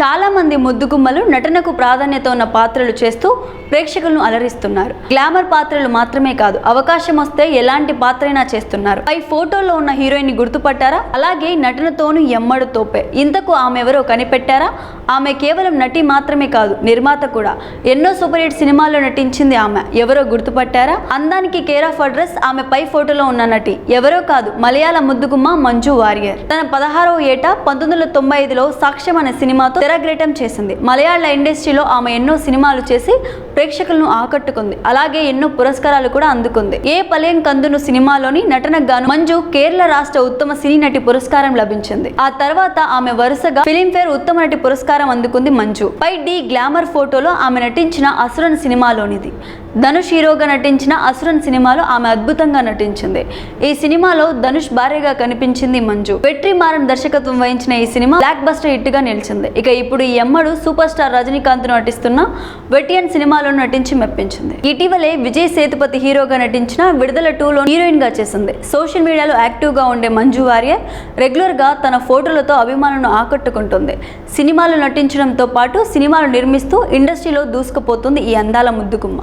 చాలా మంది ముద్దుగుమ్మలు నటనకు ప్రాధాన్యత ఉన్న పాత్రలు చేస్తూ ప్రేక్షకులను అలరిస్తున్నారు. గ్లామర్ పాత్రలు మాత్రమే కాదు అవకాశం వస్తే ఎలాంటి పాత్రైనా చేస్తున్నారు. పై ఫోటోలో ఉన్న హీరోయిన్ని గుర్తుపట్టారా? అలాగే నటనతోను ఎమ్మడు తోపే. ఇంతకు ఆమె ఎవరో కనిపెట్టారా? ఆమె కేవలం నటి మాత్రమే కాదు నిర్మాత కూడా. ఎన్నో సూపర్ హిట్ సినిమాల్లో నటించింది ఆమె. ఎవరో గుర్తుపట్టారా? అందానికి కేర్ ఆఫ్ అడ్రస్ ఆమె పై ఫోటోలో ఉన్న నటి. ఎవరో కాదు మలయాళ ముద్దుగుమ్మ మంజు వారియర్. తన పదహారవ ఏట పంతొమ్మిది వందల తొంభై ఐదులో సాక్ష్యం అనే సినిమాతో తెరగ్రేటం చేసింది. మలయాళ ఇండస్ట్రీలో ఆమె ఎన్నో సినిమాలు చేసి ప్రేక్షకులను ఆకట్టుకుంది. అలాగే ఎన్నో పురస్కారాలు కూడా అందుకుంది. ఏ పలేం కందును సినిమాలోని నటనకు గాను మంజు కేరళ రాష్ట్ర ఉత్తమ సినీ నటి పురస్కారం లభించింది. ఆ తర్వాత ఆమె వరుసగా ఫిలింఫేర్ ఉత్తమ నటి పురస్కారం అందుకుంది మంజు. పై డి గ్లామర్ ఫోటోలో ఆమె నటించిన అసురన్ సినిమాలోనిది. ధనుష్ హీరోగా నటించిన అసురన్ సినిమాలో ఆమె అద్భుతంగా నటించింది. ఈ సినిమాలో ధనుష్ భార్యగా కనిపించింది మంజు. వెట్రి మారన్ దర్శకత్వం వహించిన ఈ సినిమా బ్లాక్ బస్టర్ హిట్గా నిలిచింది. ఇక ఇప్పుడు ఈ అమ్మడు సూపర్ స్టార్ రజనీకాంత్ నటిస్తున్న వెటియన్ సినిమాలో నటించి మెప్పించింది. ఇటీవలే విజయ్ సేతుపతి హీరోగా నటించిన విడుదల టూలో హీరోయిన్గా చేసింది. సోషల్ మీడియాలో యాక్టివ్గా ఉండే మంజు వారియర్ రెగ్యులర్గా తన ఫోటోలతో అభిమానులను ఆకట్టుకుంటుంది. సినిమాలు నటించడంతో పాటు సినిమాలు నిర్మిస్తూ ఇండస్ట్రీలో దూసుకుపోతుంది ఈ అందాల ముద్దుగుమ్మ.